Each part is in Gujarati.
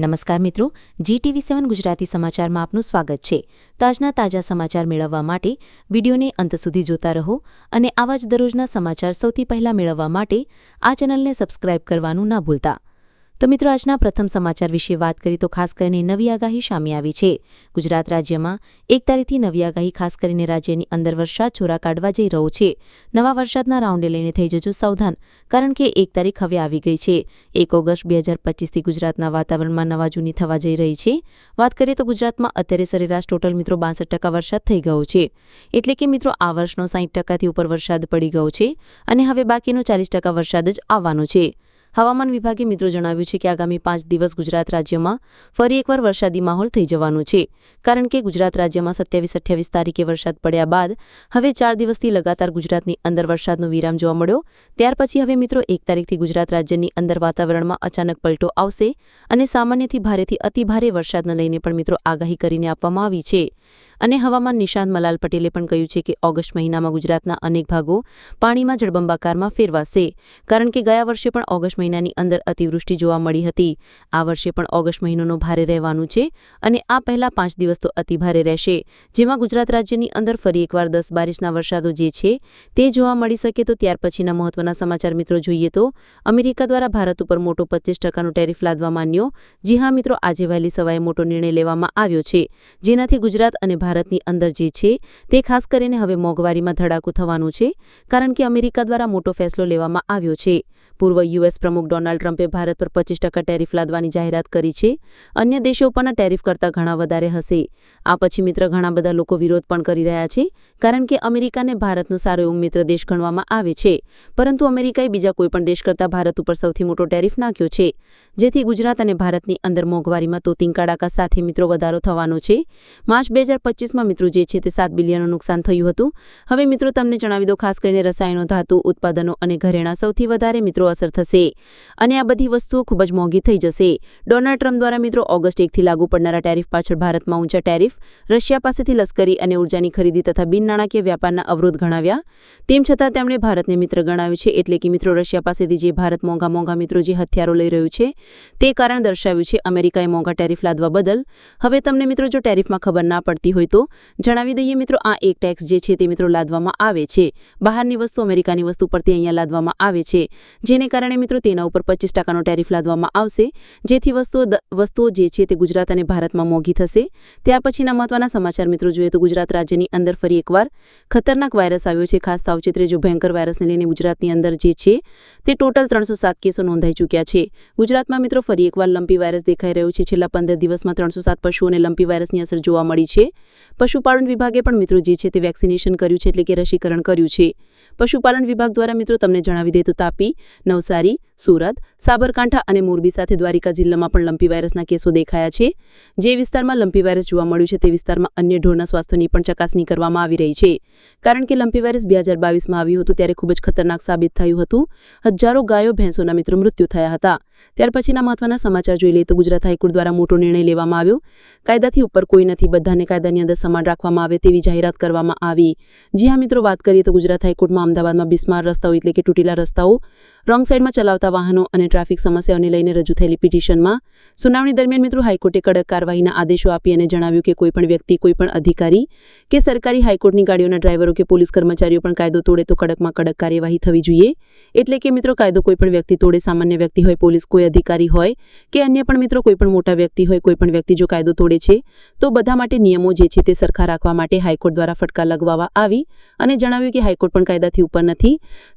નમસ્કાર મિત્રો જીટીવી સેવન ગુજરાતી સમાચારમાં આપનું સ્વાગત છે. તાજના તાજા સમાચાર મેળવવા માટે વિડીયોને અંત સુધી જોતા રહો અને આવા જ દરરોજના સમાચાર સૌથી પહેલા મેળવવા માટે આ ચેનલને સબસ્ક્રાઇબ કરવાનું ના ભૂલતા. તો મિત્રો, આજના પ્રથમ સમાચાર વિશે વાત કરી તો ખાસ કરીને નવી આગાહી સામે આવી છે. ગુજરાત રાજ્યમાં એક તારીખથી નવી આગાહી, ખાસ કરીને રાજ્યની અંદર વરસાદ છોરા કાઢવા જઈ રહ્યો છે. નવા વરસાદના રાઉન્ડે લઈને થઈ જજો સાવધાન, કારણ કે એક તારીખ હવે આવી ગઈ છે. એક ઓગસ્ટ બે હજાર પચીસથી ગુજરાતના વાતાવરણમાં નવા જૂની થવા જઈ રહી છે. વાત કરીએ તો ગુજરાતમાં અત્યારે સરેરાશ ટોટલ મિત્રો બાસઠ ટકા વરસાદ થઈ ગયો છે. એટલે કે મિત્રો, આ વર્ષનો સાહીઠ ટકાથી ઉપર વરસાદ પડી ગયો છે અને હવે બાકીનો ચાલીસ ટકા વરસાદ જ આવવાનો છે. હવામાન વિભાગે મિત્રો જણાવ્યું છે કે આગામી પાંચ દિવસ ગુજરાત રાજ્યમાં ફરી એકવાર વરસાદી માહોલ થઈ જવાનો છે. કારણ કે ગુજરાત રાજ્યમાં સત્યાવીસ અઠ્યાવીસ તારીખે વરસાદ પડ્યા બાદ હવે ચાર દિવસથી લગાતાર ગુજરાતની અંદર વરસાદનો વિરામ જોવા મળ્યો. ત્યાર પછી હવે મિત્રો એક તારીખથી ગુજરાત રાજ્યની અંદર વાતાવરણમાં અચાનક પલટો આવશે અને સામાન્યથી ભારેથી અતિભારે વરસાદને લઈને પણ મિત્રો આગાહી કરીને આપવામાં આવી છે. અને હવામાન નિશાંત મલાલ પટેલે પણ કહ્યું છે કે ઓગસ્ટ મહિનામાં ગુજરાતના અનેક ભાગો પાણીમાં જળબંબાકારમાં ફેરવાશે. કારણ કે ગયા વર્ષે પણ ઓગસ્ટ મહિનાની અંદર અતિવૃષ્ટિ જોવા મળી હતી. આ વર્ષે પણ ઓગસ્ટ મહિનોનો ભારે રહેવાનું છે અને આ પહેલા પાંચ દિવસ તો અતિભારે રહેશે. જેમાં ગુજરાત રાજ્યની અંદર ફરી એકવાર દસ બારીસના વરસાદો જે છે તે જોવા મળી શકે તો ત્યાર પછીના મહત્વના સમાચાર મિત્રો જોઈએ તો અમેરિકા દ્વારા ભારત ઉપર મોટો પચીસ ટકાનો ટેરિફ લાદવા માન્યો જી હા મિત્રો, આજે વહેલી સવારે મોટો નિર્ણય લેવામાં આવ્યો છે. જેનાથી ગુજરાત અને ભારતની અંદર જે છે તે ખાસ કરીને હવે મોંઘવારીમાં ધડાકો થવાનું છે, કારણ કે અમેરિકા દ્વારા મોટો ફેસલો લેવામાં આવ્યો છે. પૂર્વ યુએસ પ્રમુખ ડોનાલ્ડ ટ્રમ્પે ભારત પર પચીસ ટકા ટેરિફ લાદવાની જાહેરાત કરી છે. અન્ય દેશો પરના ટેરિફ કરતાં ઘણા વધારે હશે. આ પછી મિત્ર, ઘણા બધા લોકો વિરોધ પણ કરી રહ્યા છે, કારણ કે અમેરિકાને ભારતનો સારો એવો મિત્ર દેશ ગણવામાં આવે છે. પરંતુ અમેરિકાએ બીજા કોઈપણ દેશ કરતાં ભારત ઉપર સૌથી મોટો ટેરિફ નાખ્યો છે. જેથી ગુજરાત અને ભારતની અંદર મોંઘવારીમાં તોતિંગ કડાકા સાથે મિત્રો વધારો થવાનો છે. માર્ચ બે હજાર પચીસમાં મિત્રો જે છે તે સાત બિલિયનનું નુકસાન થયું હતું. હવે મિત્રો તમને જણાવી દો ખાસ કરીને રસાયણો, ધાતુ, ઉત્પાદનો અને ઘરેણા સૌથી વધારે મિત્રો અસર થશે. અને આ બધી વસ્તુઓ ખૂબ જ મોંઘી થઈ જશે. ડોનાલ્ડ ટ્રમ્પ દ્વારા મિત્રો ઓગસ્ટ એકથી લાગુ પડનારા ટેરિફ પાછળ ભારતમાં ઊંચા ટેરિફ, રશિયા પાસેથી લશ્કરી અને ઉર્જાની ખરીદી તથા બિન નાણાકીય વ્યાપારના અવરોધ ગણાવ્યા. તેમ છતાં તેમણે ભારતને મિત્ર ગણાવ્યું છે એટલે કે મિત્રો રશિયા પાસેથી જે ભારત મોંઘા મોંઘા મિત્રો જે હથિયારો લઈ રહ્યું છે, તે કારણ દર્શાવ્યું છે અમેરિકાએ મોંઘા ટેરિફ લાદવા બદલ. હવે તમને મિત્રો જો ટેરિફમાં ખબર ના પડતી હોય તો જણાવી દઈએ મિત્રો, આ એક ટેક્સ જે છે તે મિત્રો લાદવામાં આવે છે. બહારની વસ્તુ અમેરિકાની વસ્તુ પરથી અહીંયા લાદવામાં આવે છે. જેને કારણે મિત્રો તેના ઉપર પચીસ ટકાનો ટેરિફ લાદવામાં આવશે. જેથી વસ્તુઓ વસ્તુઓ જે છે તે ગુજરાત અને ભારતમાં મોંઘી થશે. ત્યાર પછીના મહત્વના સમાચાર મિત્રો જોઈએ તો ગુજરાત રાજ્યની અંદર ફરી એકવાર ખતરનાક વાયરસ આવ્યો છે. ખાસ સાવચેત રહેજો, ભયંકર વાયરસને લઈને ગુજરાતની અંદર જે છે તે ટોટલ ત્રણસો સાત કેસો નોંધાઈ ચૂક્યા છે. ગુજરાતમાં મિત્રો ફરી એકવાર લંપી વાયરસ દેખાઈ રહ્યો છે. છેલ્લા પંદર દિવસમાં ત્રણસો સાત પશુઓને લંપી વાયરસની અસર જોવા મળી છે. પશુપાલન વિભાગે પણ મિત્રો જે છે તે વેક્સિનેશન કર્યું છે એટલે કે રસીકરણ કર્યું છે. પશુપાલન વિભાગ દ્વારા મિત્રો તમને જણાવી દે તો તાપી, નવસારી સુરત, સાબરકાંઠા અને મોરબી સાથે દ્વારિકા જિલ્લામાં પણ લંપી વાયરસના કેસો દેખાયા છે. જે વિસ્તારમાં લંપી વાયરસ જોવા મળ્યું છે, તે વિસ્તારમાં અન્ય ઢોરના સ્વાસ્થ્યની પણ ચકાસણી કરવામાં આવી રહી છે. કારણ કે લંપી વાયરસ બે હજાર બાવીસમાં આવ્યું હતું, ત્યારે ખૂબ જ ખતરનાક સાબિત થયું હતું. હજારો ગાયો, ભેંસોના મિત્રો મૃત્યુ થયા હતા. ત્યાર પછીના મહત્વના સમાચાર જોઈ લઈએ તો ગુજરાત હાઈકોર્ટ દ્વારા મોટો નિર્ણય લેવામાં આવ્યો. કાયદાથી ઉપર કોઈ નથી, બધાને કાયદાની અંદર સમાન રાખવામાં આવે તેવી જાહેરાત કરવામાં આવી. જી હા મિત્રો, વાત કરીએ તો ગુજરાત હાઈકોર્ટમાં અમદાવાદમાં બિસ્માર રસ્તાઓ એટલે કે તૂટેલા રસ્તાઓ. રોંગ સાઈડમાં ચલાવતા વાહનો અને ટ્રાફિક સમસ્યાઓને લઈને રજૂ થયેલી પિટિશનમાં સુનાવણી દરમિયાન મિત્રો હાઈકોર્ટે કડક કાર્યવાહીના આદેશો આપી અને જણાવ્યું કે કોઈપણ વ્યક્તિ કોઈપણ અધિકારી કે સરકારી હાઈકોર્ટની ગાડીઓના ડ્રાઈવરો કે પોલીસ કર્મચારીઓ પણ કાયદો તોડે તો કડકમાં કડક કાર્યવાહી થવી જોઈએ. એટલે કે મિત્રો કાયદો કોઈપણ વ્યક્તિ તોડે, સામાન્ય વ્યક્તિ હોય, પોલીસ કોઈ અધિકારી હોય કે અન્ય પણ મિત્રો કોઈપણ મોટા વ્યક્તિ હોય કોઈપણ વ્યક્તિ જો કાયદો તોડે છે, તો બધા માટે નિયમો જે છે તે સરખા રાખવા માટે હાઈકોર્ટ દ્વારા ફટકા લગાવવા આવી અને જણાવ્યું કે હાઈકોર્ટ પણ કાયદાથી ઉપર નથી.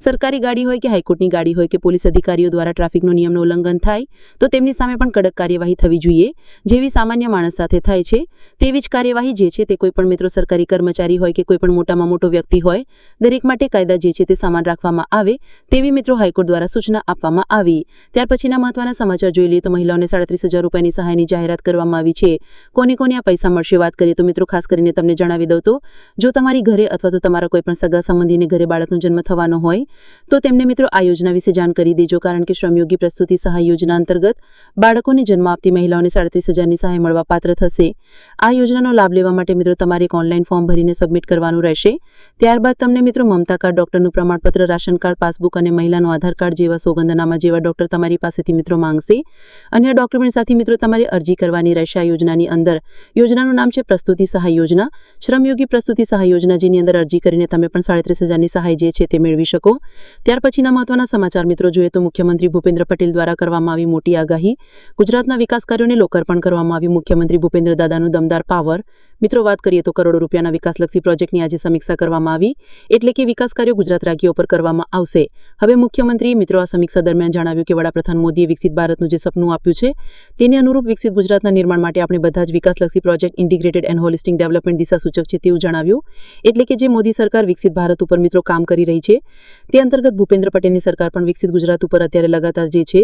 સરકારી ગાડી હોય કે હાઈકોર્ટની ગાડી હોય કે પોલીસ અધિકારીઓ દ્વારા ટ્રાફિકનો નિયમનો ઉલ્લંઘન થાય, તો તેમની સામે પણ કડક કાર્યવાહી થવી જોઈએ. જેવી સામાન્ય માણસ સાથે થાય છે, તેવી જ કાર્યવાહી જે છે તે કોઈપણ મિત્રો સરકારી કર્મચારી હોય કે કોઈપણ મોટામાં મોટો વ્યક્તિ હોય, દરેક માટે કાયદા જે છે તે સામાન રાખવામાં આવે, તેવી મિત્રો હાઈકોર્ટ દ્વારા સૂચના આપવામાં આવી. ત્યાર પછીના મહત્વના સમાચાર જોઈ લઈએ તો મહિલાઓને સાડત્રીસ હજાર રૂપિયાની સહાયની જાહેરાત કરવામાં આવી છે. કોને કોને આ પૈસા મળશે વાત કરીએ તો મિત્રો ખાસ કરીને તમને જણાવી દઉં તો, જો તમારી ઘરે અથવા તો તમારા કોઈ પણ સગા સંબંધીને ઘરે બાળકનો જન્મ થવાનો હોય, તો તેમને મિત્રો આ યોજના વિશે જાણ દેજો કારણ કે શ્રમયોગી પ્રસ્તુતિ સહાય યોજના અંતર્ગત બાળકોને જન્મ આપતી મહિલાઓને સાડત્રીસ હજારની સહાય મળવા પાત્ર થશે। આ યોજનાનો લાભ લેવા માટે મિત્રો તમારે એક ઓનલાઈન ફોર્મ ભરીને સબમિટ કરવાનું રહેશે। ત્યારબાદ તમને મિત્રો મમતા કાર્ડ, ડોક્ટરનું પ્રમાણપત્ર, રાશન કાર્ડ, પાસબુક અને મહિલાનું આધાર કાર્ડ જેવા સોગંદનામા જેવા ડોક્ટર તમારી પાસેથી મિત્રો માંગશે। અન્ય ડોક્યુમેન્ટ સાથે મિત્રો તમારે અરજી કરવાની રહેશે આ યોજનાની અંદર। યોજનાનું નામ છે પ્રસ્તુતિ સહાય યોજના। શ્રમયોગી પ્રસ્તુતિ સહાય યોજના, જેની અંદર અરજી કરીને તમે પણ સાડત્રીસ હજારની સહાય જે છે તે મેળવી શકો। ત્યાર પછીના મહત્વના સમાચાર મિત્રો, જોઈએ તો મુખ્યમંત્રી ભૂપેન્દ્ર પટેલ દ્વારા કરવામાં આવી મોટી આગાહી. ગુજરાતના વિકાસ કાર્યોને લોકાર્પણ કરવામાં આવ્યું. મુખ્યમંત્રી ભૂપેન્દ્ર દાદાનું દમદાર પાવર. મિત્રો, વાત કરીએ તો કરોડો રૂપિયાના વિકાસલક્ષી પ્રોજેક્ટની આજે સમીક્ષા કરવામાં આવી. એટલે કે વિકાસ કાર્યો ગુજરાત રાજ્યો પર કરવામાં આવશે. હવે મુખ્યમંત્રીએ મિત્રો, આ સમીક્ષા દરમિયાન જણાવ્યું કે વડાપ્રધાન મોદીએ વિકસિત ભારતનું જે સપનું આપ્યું છે, તેને અનુરૂપ વિકસિત ગુજરાતના નિર્માણ માટે આપણે બધા જ વિકાસલક્ષી project, integrated and holistic development દિશા સૂચક છે તેવું જણાવ્યું. એટલે કે જે મોદી સરકાર વિકસિત ભારત ઉપર, મિત્રો, કામ કરી રહી છે, તે અંતર્ગત ભૂપેન્દ્ર પટેલની સરકાર પણ વિકસિત ગુજરાત ઉપર અત્યારે લગાતાર જે છે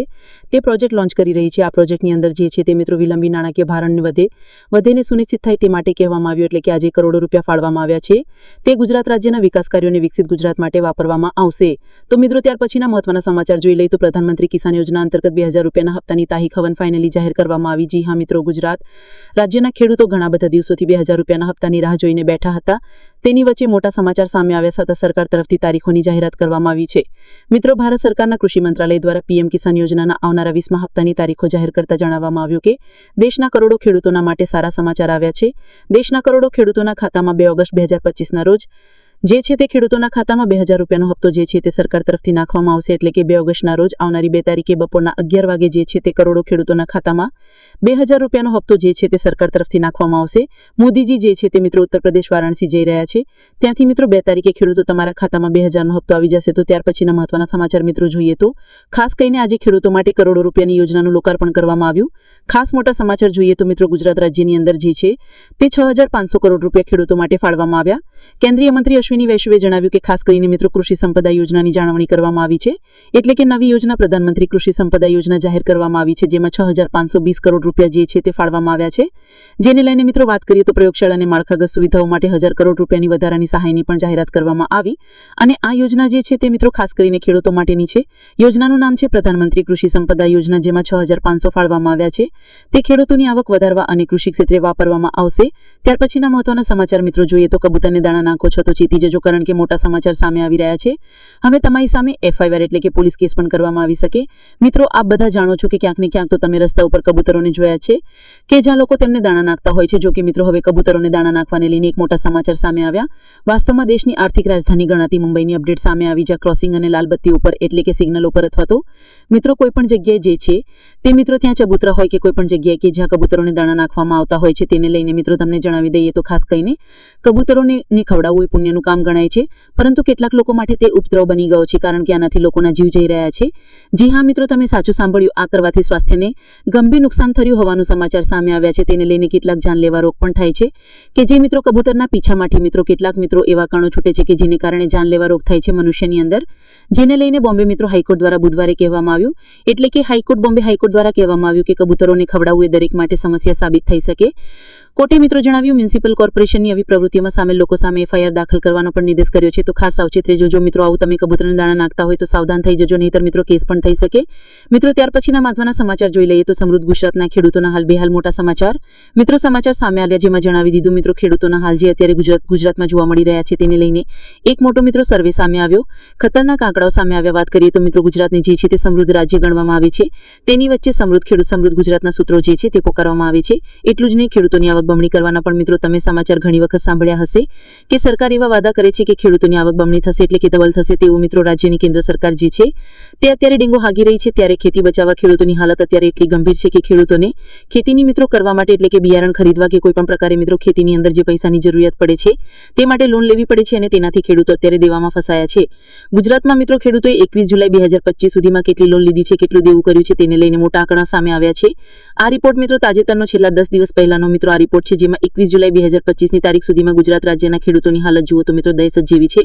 તે પ્રોજેક્ટ લોન્ચ કરી રહી છે. આ પ્રોજેક્ટની અંદર જે છે તે મિત્રો વિલંબી નાણાકીય ભારણને વધે, વધેને સુનિશ્ચિત થાય તે માટે કહેવામાં આવ્યું એટલે કે આજે કરોડો રૂપિયા ફાળવામાં આવ્યા છે. તે ગુજરાત રાજ્યના વિકાસ કાર્યોને વિકસિત ગુજરાત માટે વાપરવામાં આવશે. તો મિત્રો ત્યાર પછીના મહત્વના સમાચાર જોઈ લઈએ તો પ્રધાનમંત્રી કિસાન યોજના અંતર્ગત બે હજાર રૂપિયાના હપ્તાની તારીખ હવન ફાઇનલી જાહેર કરવામાં આવી. જી હા મિત્રો, ગુજરાત રાજ્યના ખેડૂતો ઘણા બધા દિવસોથી બે હજાર રૂપિયાના હપ્તાની રાહ જોઈને બેઠા હતા. તેની વચ્ચે મોટા સમાચાર સામે આવ્યા છતાં સરકાર તરફથી તારીખોની જાહેરાત કરવામાં આવી છે. મિત્રો, ભારત સરકારના કૃષિ મંત્રાલય દ્વારા પીએમ કિસાન યોજનાના આવનારા વીસમા હપ્તાની તારીખો જાહેર કરતા જણાવવામાં આવ્યું કે, દેશના કરોડો ખેડૂતોના માટે સારા સમાચાર આવ્યા છે. દેશના કરોડો ખેડૂતોના ખાતામાં બે ઓગસ્ટ બે હજાર પચીસના રોજ જે છે તે ખેડૂતોના ખાતામાં બે હજાર રૂપિયાનો હપ્તો જે છે તે સરકાર તરફથી નાખવામાં આવશે એટલે કે બે ઓગસ્ટના રોજ આવનારી બે તારીખે બપોરના અગિયાર વાગે જે છે તે કરોડો ખેડૂતોના ખાતામાં બે હજાર રૂપિયાનો હપ્તો જે છે તે સરકાર તરફથી નાખવામાં આવશે. મોદીજી જે છે તે મિત્રો ઉત્તર વારાણસી જઈ રહ્યા છે. ત્યાંથી મિત્રો બે તારીખે ખેડૂતો તમારા ખાતામાં બે હજારનો હપ્તો આવી જશે તો ત્યાર પછીના મહત્વના સમાચાર મિત્રો જોઈએ તો ખાસ કરીને આજે ખેડૂતો માટે કરોડો રૂપિયાની યોજનાનું લોકાર્પણ કરવામાં આવ્યું. ખાસ મોટા સમાચાર જોઈએ તો મિત્રો ગુજરાત રાજ્યની અંદર જે છે તે છ હજાર પાંચસો કરોડ રૂપિયા ખેડૂતો માટે ફાળવામાં આવ્યા. કેન્દ્રીય મંત્રી અશ્વિની વૈષ્ણવે જણાવ્યું કે ખાસ કરીને મિત્રો કૃષિ સંપદા યોજનાની જાળવણી કરવામાં આવી છે, એટલે કે નવી યોજના પ્રધાનમંત્રી કૃષિ સંપદા યોજના જાહેર કરવામાં આવી છે, જેમાં છ હજાર પાંચસો વીસ કરોડ રૂપિયા જે છે તે ફાળવામાં આવ્યા છે. જેને લઈને મિત્રો વાત કરીએ તો પ્રયોગશાળા અને માળખાગત સુવિધાઓ માટે હજાર કરોડ રૂપિયાની વધારાની સહાયની પણ જાહેરાત કરવામાં આવી અને આ યોજના જે છે તે મિત્રો ખાસ કરીને ખેડૂતો માટેની છે. યોજનાનું નામ છે પ્રધાનમંત્રી કૃષિ સંપદા યોજના, જેમાં છ હજાર પાંચસો ફાળવામાં આવ્યા છે. તે ખેડૂતોની આવક વધારવા અને કૃષિ ક્ષેત્રે વાપરવામાં આવશે. ત્યાર પછીના મહત્વના સમાચાર મિત્રો જોઈએ તો કબૂતરને દાણા નાખો છો તો ચેતી જજો કારણ કે મોટા સમાચાર સામે આવી રહ્યા છે. હવે તમારી સામે એફઆઈઆર એટલે કે પોલીસ કેસ પણ કરવામાં આવી શકે. મિત્રો, આપ બધા જાણો છો કે ક્યાંક ને ક્યાંક તો તમે રસ્તા ઉપર કબૂતરોને જોયા છે. કે જ્યાં લોકો તેમને દાણા નાખતા હોય છે, જો કે મિત્રો, હવે કબૂતરોને દાણા નાખવાને લઈને એક મોટા સમાચાર સામે આવ્યા. વાસ્તવમાં દેશની આર્થિક રાજધાની ગણાતી મુંબઈની અપડેટ સામે આવી, જ્યાં ક્રોસિંગ અને લાલબત્તી ઉપર એટલે કે સિગ્નલ ઉપર અથવા તો મિત્રો કોઈ પણ જગ્યાએ જે છે, તે મિત્રો ત્યાં ચબૂતરા હોય કે કોઈ પણ જગ્યાએ કે જ્યાં કબૂતરોને દાણા નાખવામાં આવતા હોય છે, તેને લઈને મિત્રો તમને જણાવી દઈએ તો ખાસ કરીને કબૂતરોને ને ખવડાવવું એ પુણ્યનું કામ ગણાય છે, પરંતુ કેટલાક લોકો માટે તે ઉપદ્રવ બની ગયો છે, કારણ કે આનાથી લોકોના જીવ જઈ રહ્યા છે. જી હા, મિત્રો, તમે સાચું સાંભળ્યું, આ કરવાથી સ્વાસ્થ્યને ગંભીર નુકસાન થયું હોવાનું સમાચાર સામે આવ્યા છે, તેને લઈને કેટલાક જાનલેવા રોગ પણ થાય છે, કે જે મિત્રો કબૂતરના પીછામાંથી મિત્રો, કેટલાક મિત્રો એવા કણો છૂટે છે કે જેને કારણે જાનલેવા રોગ થાય છે મનુષ્યની અંદર. જેને લઈને બોમ્બે મિત્રો હાઈકોર્ટ દ્વારા બુધવારે કહેવામાં આવ્યું, એટલે કે હાઈકોર્ટ બોમ્બે હાઈકોર્ટ દ્વારા કહેવામાં આવ્યું કે કબૂતરોને ખવડાવવું એ દરેક માટે સમસ્યા સાબિત થઈ શકે. કોર્ટે મિત્રો જણાવ્યું, મ્યુનિસિપલ કોર્પોરેશનની આવી પ્રવૃત્તિમાં સામેલ લોકો સામે એફઆઈઆર દાખલ કરવાનો પણ નિર્દેશ કર્યો છે. તો ખાસ સાવચેત રહેજો, જો મિત્રો આવું તમે કબૂતરને દાણા નાખતા હોય તો સાવધાન થઈ જજો, નહીતર મિત્રો કેસ પણ થઈ શકે. મિત્રો, ત્યાર પછીના મહત્વના સમાચાર જોઈ લઈએ તો સમૃદ્ધ ગુજરાતના ખેડૂતોના હાલ બેહાલ મોટા સમાચાર. મિત્રો, સમાચાર સામે આવ્યા જેમાં જણાવી દીધું, મિત્રો, ખેડૂતોના હાલ જે અત્યારે ગુજરાત, ગુજરાતમાં જોવા મળી રહ્યા છે તેને લઈને એક મોટો મિત્રો સર્વે સામે આવ્યો. ખતરનાક આંકડાઓ સામે આવ્યા વાત કરીએ તો મિત્રો, ગુજરાતને જે છે તે સમૃદ્ધ રાજ્ય ગણવામાં આવે છે. તેની વચ્ચે સમૃદ્ધ ખેડૂત, સમૃદ્ધ ગુજરાતના સૂત્રો જે છે તે પોકારવામાં આવે છે. એટલું જ નહીં, ખેડૂતોની આવક બમણી કરવાના પણ મિત્રો તમે સમાચાર ઘણી વખત સાંભળ્યા હશે કે સરકાર એવા વાદા કરે છે કે ખેડૂતોની આવક બમણી થશે એટલે કે ડબલ થશે તેવું મિત્રો રાજ્યની કેન્દ્ર સરકાર જે છે, તે અત્યારે ડેંગુ હાગી રહી છે. ત્યારે ખેતી બચાવવા ખેડૂતોની હાલત અત્યારે એટલી ગંભીર છે કે ખેડૂતોને ખેતીની મિત્રો કરવા માટે એટલે કે બિયારણ ખરીદવા કે કોઈ પણ પ્રકારે મિત્રો ખેતીની અંદર જે પૈસાની જરૂરિયાત પડે છે, તે માટે લોન લેવી પડે છે અને તેનાથી ખેડૂતો અત્યારે દેવામાં ફસાયા છે. ગુજરાતમાં મિત્રો ખેડૂતોએ એકવીસ જુલાઈ બે હજાર પચીસ સુધીમાં કેટલી લોન લીધી છે, કેટલું દેવું કર્યું છે તેને લઈને મોટા આંકડા સામે આવ્યા છે. આ રિપોર્ટ મિત્રો તાજેતરનો છેલ્લા દસ દિવસ પહેલાનો મિત્રો આ રિપોર્ટ છે, જેમાં એકવીસ જુલાઈ બે હજાર પચીસની તારીખ સુધીમાં ગુજરાત રાજ્યના ખેડૂતોની હાલત જુઓ તો મિત્રો દહેશત જેવી છે.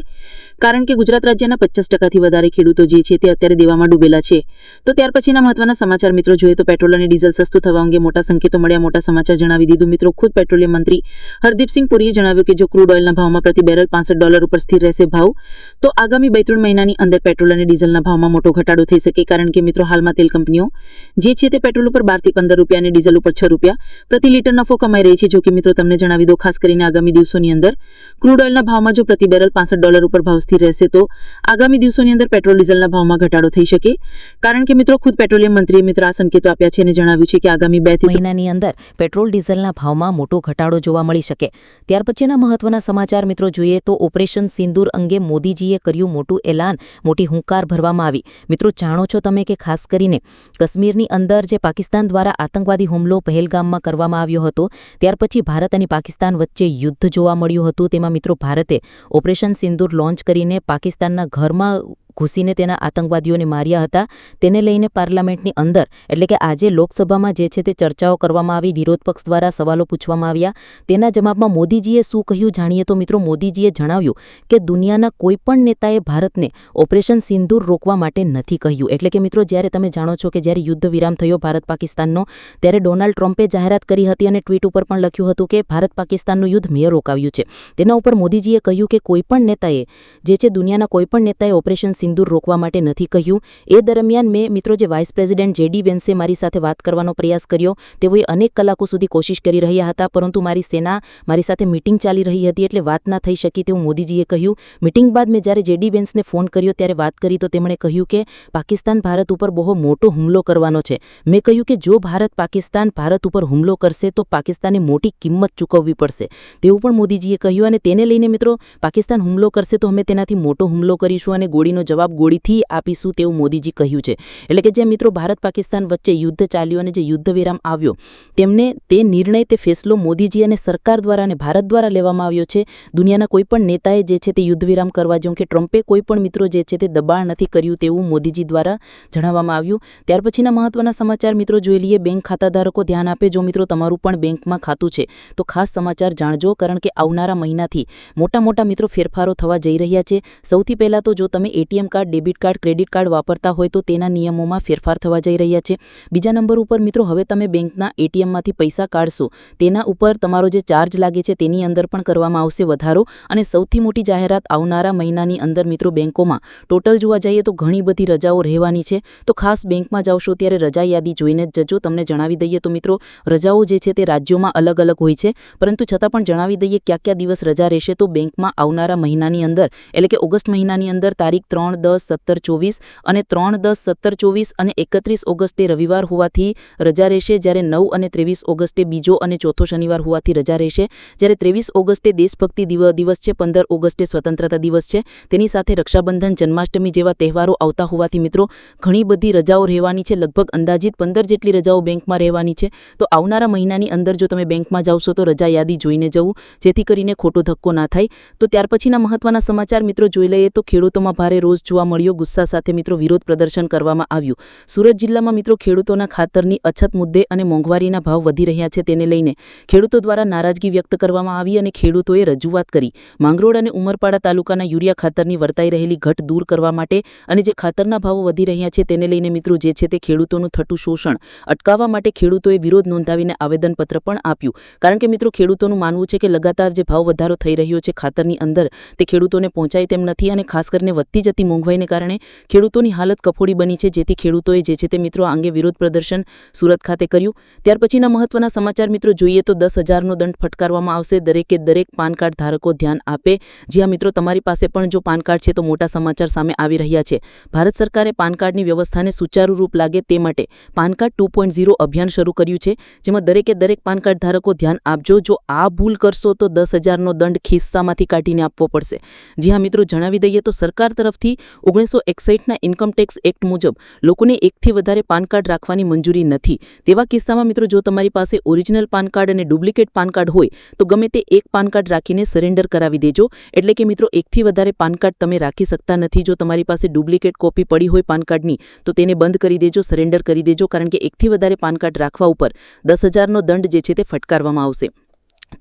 કારણ કે ગુજરાત રાજ્યના પચાસ ટકાથી વધારે ખેડૂતો જે છે તે અત્યારે દેવામાં ડૂબેલા છે. તો ત્યાર પછીના મહત્વના સમાચાર મિત્રો જોઈએ તો પેટ્રોલ અને ડીઝલ સસ્તું થવા અંગે મોટા સંકેતો મળ્યા. મોટા સમાચાર જણાવી દીધું મિત્રો, ખુદ પેટ્રોલિયમ મંત્રી હરદીપસિંહ પુરીએ જણાવ્યું કે જો ક્રૂડ ઓઇલના ભાવમાં પ્રતિ બેરલ પાસઠ ડોલર ઉપર સ્થિર રહેશે ભાવ, તો આગામી બે ત્રણ મહિનાની અંદર પેટ્રોલ અને ડીઝલના ભાવમાં મોટો ઘટાડો થઈ શકે. કારણ કે મિત્રો હાલમાં તેલ કંપનીઓ જે છે તે પેટ્રોલ ઉપર બારથી પંદર રૂપિયા અને ડીઝલ ઉપર છ રૂપિયા પ્રતિ લીટર નફો કમાઈ રહી છે. જો મિત્રો, તમને જણાવી દો ખાસ કરીને આગામી દિવસોની અંદર, ક્રૂડ ઓઇલના ભાવમાં જો પ્રતિ બેરલ પાસઠ ડોલર ઉપર ભાવ સ્થિર રહેશે, તો આગામી દિવસોની અંદર પેટ્રોલ ડીઝલના ભાવમાં ઘટાડો થઈ શકે. કારણ કે મિત્રો, ખુદ પેટ્રોલિયમ મંત્રીએ મિત્રો આ સંકેતો આપ્યા છે અને જણાવ્યું છે કે આગામી બે મહિનાની અંદર પેટ્રોલ ડીઝલના ભાવમાં મોટો ઘટાડો જોવા મળી શકે. ત્યાર પછીના મહત્વના સમાચાર મિત્રો જોઈએ તો ઓપરેશન સિંદૂર અંગે મોદીજીએ કર્યું મોટું એલાન, મોટી હુંકાર ભરવામાં આવી. મિત્રો, જાણો છો તમે કે ખાસ કરીને કાશ્મીરની અંદર જે પાકિસ્તાન દ્વારા આતંકવાદી હુમલો પહેલગામમાં કરવામાં આવ્યો હતો ત્યાર પછી ભારત અને પાકિસ્તાન વચ્ચે યુદ્ધ જોવા મળ્યું હતું. તેમાં મિત્રો, ભારતે ઓપરેશન સિંદૂર લોન્ચ કરીને પાકિસ્તાનના ઘરમાં ઘૂસીને તેના આતંકવાદીઓને માર્યા હતા. તેને લઈને પાર્લામેન્ટની અંદર, એટલે કે આજે લોકસભામાં જે છે તે ચર્ચાઓ કરવામાં આવી, વિરોધ પક્ષ દ્વારા સવાલો પૂછવામાં આવ્યા. તેના જવાબમાં મોદીજીએ શું કહ્યું જાણીએ તો મિત્રો મોદીજીએ જણાવ્યું કે દુનિયાના કોઈપણ નેતાએ ભારતને ઓપરેશન સિંદૂર રોકવા માટે નથી કહ્યું. એટલે કે મિત્રો જ્યારે તમે જાણો છો કે જ્યારે યુદ્ધ વિરામ થયો ભારત પાકિસ્તાનનો, ત્યારે ડોનાલ્ડ ટ્રમ્પે જાહેરાત કરી હતી અને ટ્વીટ ઉપર પણ લખ્યું હતું કે ભારત પાકિસ્તાનનું યુદ્ધ મેં રોકાવ્યું છે. તેના ઉપર મોદીજીએ કહ્યું કે કોઈપણ નેતાએ, જે છે દુનિયાના કોઈપણ નેતાએ ઓપરેશન સિંદૂર રોકવા માટે નથી કહ્યું. એ દરમિયાન મેં મિત્રો જે વાઇસ પ્રેસિડેન્ટ જેડી વેન્સે મારી સાથે વાત કરવાનો પ્રયાસ કર્યો. તેઓએ અનેક કલાકો સુધી કોશિશ કરી રહ્યા હતા, પરંતુ મારી સેના મારી સાથે મિટિંગ ચાલી રહી હતી એટલે વાત ના થઈ શકી તેવું મોદીજીએ કહ્યું. મિટિંગ બાદ મેં જ્યારે જેડી વેન્સને ફોન કર્યો ત્યારે વાત કરી તો તેમણે કહ્યું કે, પાકિસ્તાન ભારત ઉપર બહુ મોટો હુમલો કરવાનો છે. મેં કહ્યું કે, જો ભારત પાકિસ્તાન ભારત ઉપર હુમલો કરશે તો પાકિસ્તાને મોટી કિંમત ચૂકવવી પડશે. તેવું પણ મોદીજીએ કહ્યું અને તેને લઈને મિત્રો, પાકિસ્તાન હુમલો કરશે તો અમે તેનાથી મોટો હુમલો કરીશું અને ગોળીનો જવાબ ગોળીથી આપીશું તેવું મોદીજી કહ્યું છે. એટલે કે જે મિત્રો ભારત પાકિસ્તાન વચ્ચે યુદ્ધ ચાલ્યું અને જે યુદ્ધ વિરામ આવ્યો, તેમને તે નિર્ણય, તે ફેસલો મોદીજી અને સરકાર દ્વારા અને ભારત દ્વારા લેવામાં આવ્યો છે. દુનિયાના કોઈપણ નેતાએ જે છે તે યુદ્ધ વિરામ કરવા જેવું કે ટ્રમ્પે કોઈપણ મિત્રો જે છે તે દબાણ નથી કર્યું તેવું મોદીજી દ્વારા જણાવવામાં આવ્યું. ત્યાર પછીના મહત્વના સમાચાર મિત્રો જોઈ લઈએ. બેંક ખાતાધારકો ધ્યાન આપે, જો મિત્રો તમારું પણ બેંકમાં ખાતું છે, તો ખાસ સમાચાર જાણજો, કારણ કે આવનારા મહિનાથી મોટા મોટા મિત્રો ફેરફારો થવા જઈ રહ્યા છે. સૌથી પહેલાં તો જો તમે ATM card debit card, credit card વાપરતા હોય તો તેના નિયમોમાં ફેરફાર થવા જઈ રહ્યા છે. બીજા નંબર ઉપર, મિત્રો, હવે તમે બેંકના એટીએમમાંથી પૈસા કાઢશો. તેના ઉપર તમારો જે ચાર્જ લાગે છે તેની અંદર પણ કરવામાં આવશે વધારો અને સૌથી મોટી જાહેરાત આવનારા મહિનાની અંદર, મિત્રો, બેંકોમાં. ટોટલ જોવા જઈએ તો ઘણી બધી રજાઓ રહેવાની છે. તો ખાસ બેંકમાં જાવશો ત્યારે રજા યાદી જોઈને જ જજો. તમને જણાવી દઈએ તો, મિત્રો, રજાઓ જે છે તે રાજ્યોમાં અલગ અલગ હોય છે. પરંતુ છતાં પણ જણાવી દઈએ ક્યાં ક્યાં દિવસ રજા રહેશે તો બેંકમાં આવનારા મહિનાની અંદર, એટલે કે ઓગસ્ટ મહિનાની અંદર તારીખ ત્રણ દસ સત્તર ચોવીસ અને ત્રણ દસ સત્તર ચોવીસ અને એકત્રીસ ઓગસ્ટે રવિવાર હોવાથી રજા રહેશે જ્યારે નવ અને ત્રેવીસ ઓગસ્ટે બીજો અને ચોથો શનિવાર હોવાથી રજા રહેશે. જ્યારે ત્રેવીસ ઓગસ્ટે દેશભક્તિ દિવ- દિવસ છે, પંદર ઓગસ્ટે સ્વતંત્રતા દિવસ છે. તેની સાથે રક્ષાબંધન, જન્માષ્ટમી જેવા તહેવારો આવતા હોવાથી મિત્રો, ઘણી બધી રજાઓ રહેવાની છે. લગભગ અંદાજિત પંદર જેટલી રજાઓ બેંકમાં રહેવાની છે. તો આવનારા મહિનાની અંદર જો તમે બેંકમાં જાવશો તો રજા યાદી જોઈને જવું, જેથી કરીને ખોટો ધક્કો ના થાય. તો ત્યાર પછીના મહત્વના સમાચાર મિત્રો જોઈ લઈએ તો ખેડૂતોમાં ભારે રોષ જોવા મળ્યો. ગુસ્સા સાથે મિત્રો વિરોધ પ્રદર્શન કરવામાં આવ્યું. સુરત જિલ્લામાં મિત્રો ખેડૂતોના ખાતરની અછત મુદ્દે અને મોંઘવારીના ભાવ વધી રહ્યા છે તેને લઈને ખેડૂતો દ્વારા નારાજગી વ્યક્ત કરવામાં આવી અને ખેડૂતોએ રજૂઆત કરી. માંગરોળ અને ઉમરપાડા તાલુકાના યુરિયા ખાતરની વર્તાઈ રહેલી ઘટ દૂર કરવા માટે અને જે ખાતરના ભાવો વધી રહ્યા છે તેને લઈને મિત્રો જે છે તે ખેડૂતોનું થતું શોષણ અટકાવવા માટે ખેડૂતોએ વિરોધ નોંધાવીને આવેદનપત્ર પણ આપ્યું. કારણ કે મિત્રો ખેડૂતોનું માનવું છે કે લગાતાર જે ભાવ વધારો થઈ રહ્યો છે ખાતરની અંદર તે ખેડૂતોને પહોંચાય તેમ નથી અને ખાસ કરીને વધતી જતી મોંઘવાઈને કારણે ખેડૂતોની હાલત કફોડી બની છે. જેથી ખેડૂતોએ જે છે તે મિત્રો આ અંગે વિરોધ પ્રદર્શન સુરત ખાતે કર્યું. ત્યાર પછીના મહત્વના સમાચાર મિત્રો જોઈએ તો દસ હજારનો દંડ ફટકારવામાં આવશે. દરેકે દરેક પાન કાર્ડ ધારકો ધ્યાન આપે. જ્યાં મિત્રો, તમારી પાસે પણ જો પાન કાર્ડ છે તો મોટા સમાચાર સામે આવી રહ્યા છે. ભારત સરકારે પાન કાર્ડની વ્યવસ્થાને સુચારુરૂપ લાગે તે માટે PAN card two point zero અભિયાન શરૂ કર્યું છે. જેમાં દરેકે દરેક પાન કાર્ડ ધારકો ધ્યાન આપજો. જો આ ભૂલ કરશો તો દસ હજારનો દંડ ખિસ્સામાંથી કાઢીને આપવો પડશે. જી હા મિત્રો, જણાવી દઈએ તો સરકાર તરફથી ઓગણીસો એકસઠના ઇન્કમટેક્સ એક્ટ મુજબ લોકોને એકથી વધારે પાન કાર્ડ રાખવાની મંજૂરી નથી. તેવા કિસ્સામાં મિત્રો, જો તમારી પાસે ઓરિજિનલ પાન કાર્ડ અને ડુપ્લિકેટ પાન કાર્ડ હોય, તો ગમે તે એક પાન કાર્ડ રાખીને સરેન્ડર કરાવી દેજો. એટલે કે મિત્રો, એકથી વધારે પાન કાર્ડ તમે રાખી શકતા નથી. જો તમારી પાસે ડુપ્લિકેટ કોપી પડી હોય પાન કાર્ડની, તો તેને બંધ કરી દેજો, સરેન્ડર કરી દેજો, કારણ કે એકથી વધારે પાન કાર્ડ રાખવા ઉપર દસ હજારનો દંડ જે છે તે ફટકારવામાં આવશે.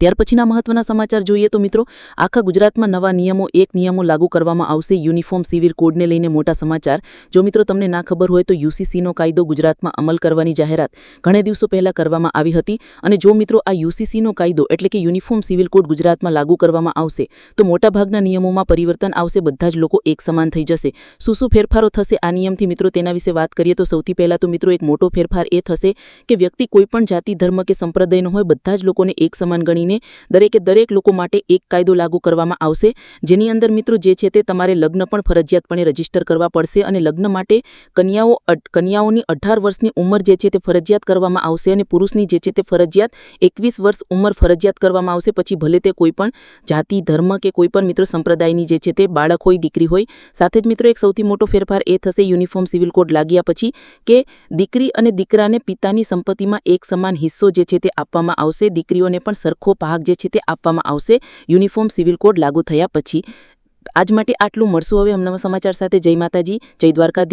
ત્યાર પછીના મહત્વના સમાચાર જોઈએ તો મિત્રો, આખા ગુજરાતમાં નવા નિયમો, એક નિયમો લાગુ કરવામાં આવશે. યુનિફોર્મ સિવિલ કોડને લઈને મોટા સમાચાર. જો મિત્રો તમને ના ખબર હોય તો યુસીસીનો કાયદો ગુજરાતમાં અમલ કરવાની જાહેરાત ઘણા દિવસો પહેલાં કરવામાં આવી હતી. અને જો મિત્રો આ યુસીસીનો કાયદો એટલે કે યુનિફોર્મ સિવિલ કોડ ગુજરાતમાં લાગુ કરવામાં આવશે, તો મોટાભાગના નિયમોમાં પરિવર્તન આવશે, બધા જ લોકો એક સમાન થઈ જશે. શું શું ફેરફારો થશે આ નિયમથી મિત્રો તેના વિશે વાત કરીએ તો સૌથી પહેલાં તો મિત્રો એક મોટો ફેરફાર એ થશે કે વ્યક્તિ કોઈપણ જાતિ, ધર્મ કે સંપ્રદાયનો હોય, બધા જ લોકોને એક સમાન ગણીને દરેકે દરેક લોકો માટે એક કાયદો લાગુ કરવામાં આવશે. જેની અંદર મિત્રો જે છે તે તમારે લગ્ન પણ ફરજિયાતપણે રજિસ્ટર કરવા પડશે અને લગ્ન માટે કન્યાઓ કન્યાઓની અઢાર વર્ષની ઉંમર જે છે તે ફરજિયાત કરવામાં આવશે અને પુરુષની જે છે તે ફરજિયાત એકવીસ વર્ષ ઉંમર ફરજિયાત કરવામાં આવશે. પછી ભલે તે કોઈપણ જાતિ, ધર્મ કે કોઈપણ મિત્રો સંપ્રદાયની જે છે તે બાળક હોય, દીકરી હોય. સાથે જ મિત્રો એક સૌથી મોટો ફેરફાર એ થશે યુનિફોર્મ સિવિલ કોડ લાગ્યા પછી કે દીકરી અને દીકરાને પિતાની સંપત્તિમાં એક સમાન હિસ્સો જે છે તે આપવામાં આવશે. દીકરીઓને પણ સરખો ભાગ જે છે તે આપવામાં આવશે. યુનિફોર્મ સિવિલ કોડ લાગુ થયા પછી. આજ માટે આટલું મળશું હવે. હમણાં સમાચાર સાથે જય માતાજી, જય દ્વારકાધીશ.